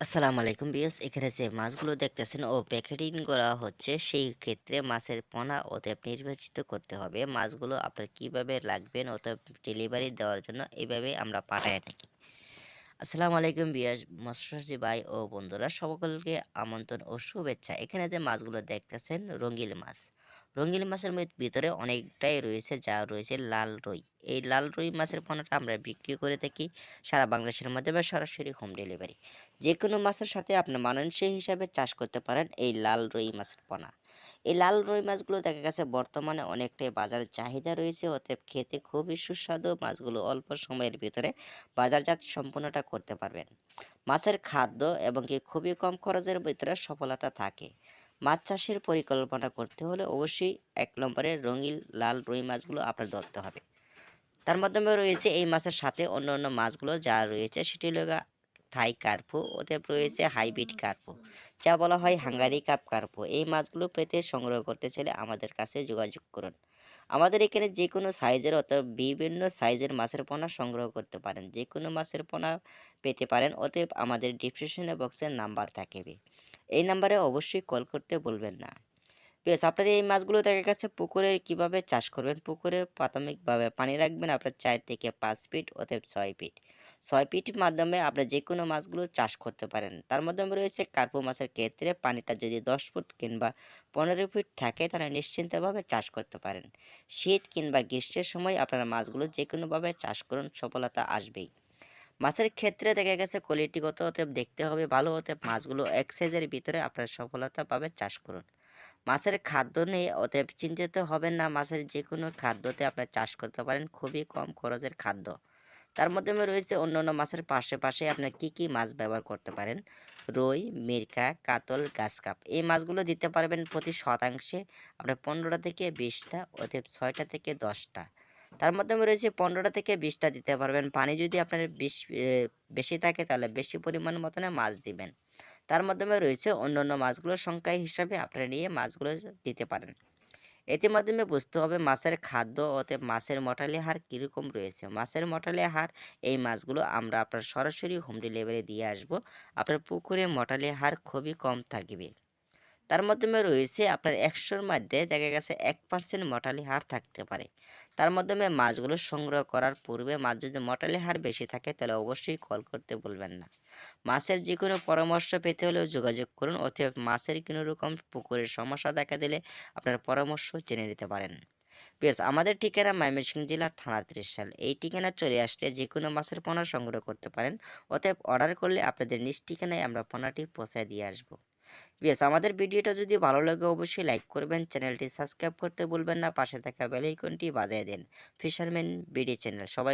আসসালামু আলাইকুম বিয়স এখানে যে মাছগুলো দেখতেছেন, ও প্যাকেটিং করা হচ্ছে, সেই ক্ষেত্রে মাছের পোনা অতএব নির্বাচিত করতে হবে। মাছগুলো আপনার কীভাবে লাগবেন অতএব ডেলিভারি দেওয়ার জন্য এইভাবে আমরা পাঠায় থাকি। আসসালামু আলাইকুম বিয়াস মৎস্যজী ভাই ও বন্ধুরা, সকলকে আমন্ত্রণ ও শুভেচ্ছা। এখানে যে মাছগুলো দেখতেছেন, রঙিল মাছ। রঙিল মাছের ভিতরে অনেকটাই রয়েছে যা রয়েছে লাল রুই। এই লাল রুই মাছের পোনাটা আমরা বিক্রি করে থাকি সারা বাংলাদেশের বা সরাসরি হোম ডেলিভারি যে কোনো মাছের সাথে আপনি মানানসই হিসাবে চাষ করতে পারেন এই লাল রুই মাছের পোনা। এই লাল রুই মাছগুলো দেখা গেছে বর্তমানে অনেকটাই বাজারে চাহিদা রয়েছে, অতএব খেতে খুবই সুস্বাদু মাছগুলো অল্প সময়ের ভিতরে বাজারজাত সম্পূর্ণটা করতে পারবেন। মাছের খাদ্য এবং কি খুবই কম খরচের ভিতরে সফলতা থাকে। মাছ চাষের পরিকল্পনা করতে হলে অবশ্যই এক নম্বরে রঙিল লাল রুই মাছগুলো আপনার ধরতে হবে। তার মাধ্যমে রয়েছে এই মাছের সাথে অন্য অন্য মাছগুলো যা রয়েছে সেটি হলো থাই কার্পু ওতে রয়েছে হাইব্রিড কার্পু, যা বলা হয় হাঙ্গারি কাপ কার্পু। এই মাছগুলো পেতে সংগ্রহ করতে চাইলে আমাদের কাছে যোগাযোগ করুন। আমাদের এখানে যে কোনো সাইজের অথবা বিভিন্ন সাইজের মাছের পোনা সংগ্রহ করতে পারেন। যে কোনো মাছের পোনা পেতে পারেন, অতএব আমাদের ডিসক্রিপশনে বক্সের নাম্বার থাকবে। এই নাম্বারে অবশ্যই কল করতে বলবেন না। বেশ, আপনার এই মাছগুলো দেখা গেছে পুকুরে কীভাবে চাষ করবেন? পুকুরে প্রাথমিকভাবে পানি রাখবেন আপনার চার থেকে পাঁচ ফিট অতএব ছয় ফিট। ছয় ফিটের মাধ্যমে আপনি যে কোনো মাছগুলো চাষ করতে পারেন। তার মাধ্যমে রয়েছে কার্পু মাছের ক্ষেত্রে পানিটা যদি দশ ফুট কিংবা পনেরো ফিট থাকে তাহলে নিশ্চিন্তভাবে চাষ করতে পারেন। শীত কিংবা গ্রীষ্মের সময় আপনারা মাছগুলো যে কোনোভাবে চাষ করুন, সফলতা আসবেই। মাছের ক্ষেত্রে দেখা গেছে কোয়ালিটিগত অতএব দেখতে হবে, ভালো অতএব মাছগুলো এক সাইজের ভিতরে আপনার সফলতা পাবে চাষ করুন। মাছের খাদ্য নিয়ে অতএব চিন্তিত হবেন না, মাছের যে কোনো খাদ্যতে আপনার চাষ করতে পারেন, খুবই কম খরচের খাদ্য। তার মাধ্যমে রয়েছে অন্য অন্য মাছের পাশে পাশে আপনার কি কি মাছ ব্যবহার করতে পারেন? রুই, মিরকা, কাতল, গাছকাপ, এই মাছগুলো দিতে পারবেন প্রতি শতাংশে আপনার পনেরোটা থেকে বিশটা, অতএব ছয়টা থেকে দশটা। তার মাধ্যমে রয়েছে পনেরোটা থেকে বিশটা দিতে পারবেন। পানি যদি আপনার বিশ বেশি থাকে তাহলে বেশি পরিমাণ মতনে মাছ দিবেন। তার মাধ্যমে রয়েছে অন্যান্য মাছগুলোর সংখ্যা হিসাবে আপনারা নিয়ে মাছগুলো দিতে পারেন। এতে মাধ্যমে বুঝতে হবে মাছের খাদ্য ওতে মাছের মটালি হার কীরকম রয়েছে। মাছের মটালি হার এই মাছগুলো আমরা আপনার সরাসরি হোম ডেলিভারি দিয়ে আসব। আপনার পুকুরে মটালি হার খুবই কম থাকবে। তার মাধ্যমে রয়েছে আপনার একশোর মধ্যে দেখা গেছে এক পার্সেন্ট মটালি হার থাকতে পারে। তার মাধ্যমে মাছগুলো সংগ্রহ করার পূর্বে মাছ যদি মটালি হার বেশি থাকে তাহলে অবশ্যই কল করতে বলবেন না। মাছের যে কোনো পরামর্শ পেতে হলেও যোগাযোগ করুন অথবা মাছের কোনো রকম পুকুরের সমস্যা দেখা দিলে আপনার পরামর্শ জেনে নিতে পারেন। বেশ, আমাদের ঠিকানা ময়মনসিংহ জেলা থানা ত্রিশাল। এই ঠিকানা চলে আসলে যে কোনো মাছের পোনা সংগ্রহ করতে পারেন। অতএব অর্ডার করলে আপনাদের নিজ ঠিকানায় আমরা পোনাটি পৌঁছায় দিয়ে আসব। বেশ আমাদের ভিডিওটা যদি ভালো লাগে অবশ্যই লাইক করবেন, চ্যানেলটি সাবস্ক্রাইব করতে বলবেন না, পাশে থাকা বেল আইকনটি বাজিয়ে দেন। ফিশারম্যান বিডি চ্যানেল সবাই